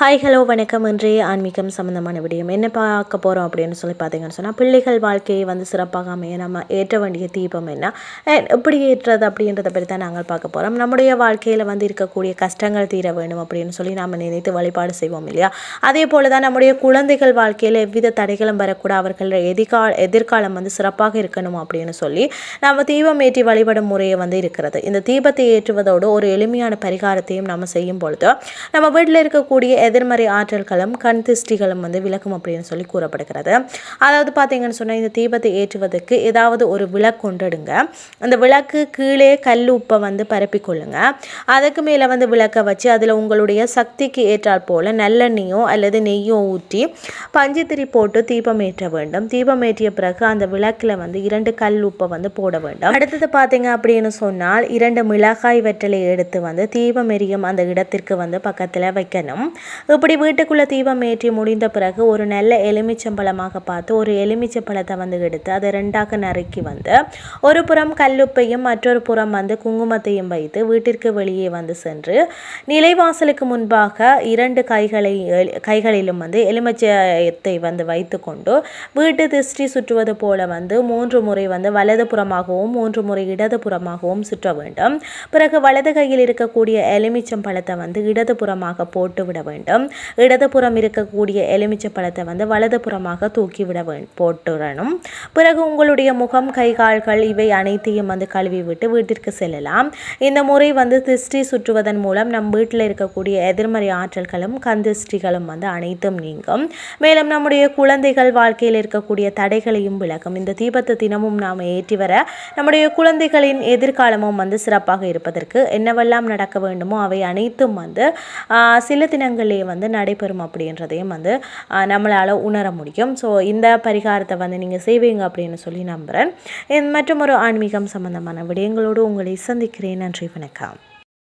Hi hello வணக்கம். இன்றைய ஆன்மீகம் சம்மந்தமான விடயம் என்ன பார்க்க போகிறோம் அப்படின்னு சொல்லி பார்த்தீங்கன்னு சொன்னால் பிள்ளைகள் வாழ்க்கையை வந்து சிறப்பாக அமைய நம்ம ஏற்ற வேண்டிய தீபம் என்ன? எப்படி ஏற்றுறது அப்படின்றத பற்றி தான் நாங்கள் பார்க்க போகிறோம் நம்முடைய வாழ்க்கையில் வந்து இருக்கக்கூடிய கஷ்டங்கள் தீர வேணும் அப்படின்னு சொல்லி நாம் நினைத்து வழிபாடு செய்வோம் இல்லையா? அதே போல் தான் நம்முடைய குழந்தைகள் வாழ்க்கையில் எவ்வித தடைகளும் வரக்கூட அவர்கள் எதிர்கால எதிர்காலம் வந்து சிறப்பாக இருக்கணும் அப்படின்னு சொல்லி நம்ம தீபம் ஏற்றி வழிபடும் முறையை வந்து இருக்கிறது. இந்த தீபத்தை ஏற்றுவதோடு ஒரு எளிமையான பரிகாரத்தையும் நம்ம செய்யும் பொழுது நம்ம வீட்டில் இருக்கக்கூடிய எதிர்மறை ஆற்றல்களும் கண் திருஷ்டிகளும் வந்து விளக்கும் அப்படின்னு சொல்லி கூறப்படுகிறது. அதாவது பார்த்தீங்கன்னு சொன்னால் இந்த தீபத்தை ஏற்றுவதற்கு ஏதாவது ஒரு விளக்கு கொண்டுடுங்க அந்த விளக்கு கீழே கல் உப்பை வந்து பரப்பிக்கொள்ளுங்க. அதுக்கு மேலே வந்து விளக்கை வச்சு அதில் உங்களுடைய சக்திக்கு ஏற்றால் போல் நல்லெண்ணெயோ அல்லது நெய்யோ ஊற்றி பஞ்சுத்திரி போட்டு தீபம் ஏற்ற வேண்டும். தீபம் ஏற்றிய பிறகு அந்த விளக்கில் வந்து இரண்டு கல் உப்பை வந்து போட வேண்டும். அடுத்தது பார்த்தீங்க அப்படின்னு சொன்னால் இரண்டு மிளகாய் வெற்றலை எடுத்து வந்து தீபம் எரியும் அந்த இடத்திற்கு வந்து பக்கத்தில் வைக்கணும். இப்படி வீட்டுக்குள்ளே தீபம் ஏற்றி முடிந்த பிறகு ஒரு நல்ல எலுமிச்சம்பழமாக பார்த்து ஒரு எலுமிச்சம்பழத்தை வந்து எடுத்து அதை ரெண்டாக நறுக்கி வந்து ஒரு புறம் கல்லுப்பையும் மற்றொரு புறம் வந்து குங்குமத்தையும் வைத்து வீட்டிற்கு வெளியே வந்து சென்று நிலைவாசலுக்கு முன்பாக இரண்டு கைகளை கைகளிலும் வந்து எலுமிச்சத்தை வந்து வைத்துக்கொண்டு வீட்டு திருஷ்டி சுற்றுவது போல வந்து மூன்று முறை வந்து வலது புறமாகவும் மூன்று முறை இடது புறமாகவும் சுற்ற வேண்டும். பிறகு வலது கையில் இருக்கக்கூடிய எலுமிச்சம் பழத்தை வந்து இடது புறமாக போட்டு விட வேண்டும். இடதுபுறம் இருக்கக்கூடிய எலுமிச்சை பழத்தை வந்து வலதுபுறமாக தூக்கிவிட வே போட்டுடணும். பிறகு உங்களுடைய முகம் கை கால்கள் இவை அனைத்தையும் வந்து கழுவி விட்டு வீட்டிற்கு செல்லலாம். இந்த முறை வந்து திருஷ்டி சுற்றுவதன் மூலம் நம் வீட்டில் இருக்கக்கூடிய எதிர்மறை ஆற்றல்களும் கந்திஷ்டிகளும் வந்து அனைத்தும் நீங்கும். மேலும் நம்முடைய குழந்தைகள் வாழ்க்கையில் இருக்கக்கூடிய தடைகளையும் விளக்கும் இந்த தீபத்தை தினமும் நாம் ஏற்றி வர நம்முடைய குழந்தைகளின் எதிர்காலமும் வந்து சிறப்பாக இருப்பதற்கு என்னவெல்லாம் நடக்க வேண்டுமோ அவை அனைத்தும் வந்து சில தினங்களில் வந்து நடைபெறும் அப்படின்றதையும் வந்து நம்மளால் உணர முடியும். ஸோ இந்த பரிகாரத்தை வந்து நீங்கள் செய்வீங்க அப்படின்னு சொல்லி நம்புகிறேன் மற்றும் ஒரு ஆன்மீகம் சம்பந்தமான விடயங்களோடு உங்களை சந்திக்கிறேன். நன்றி வணக்கம்.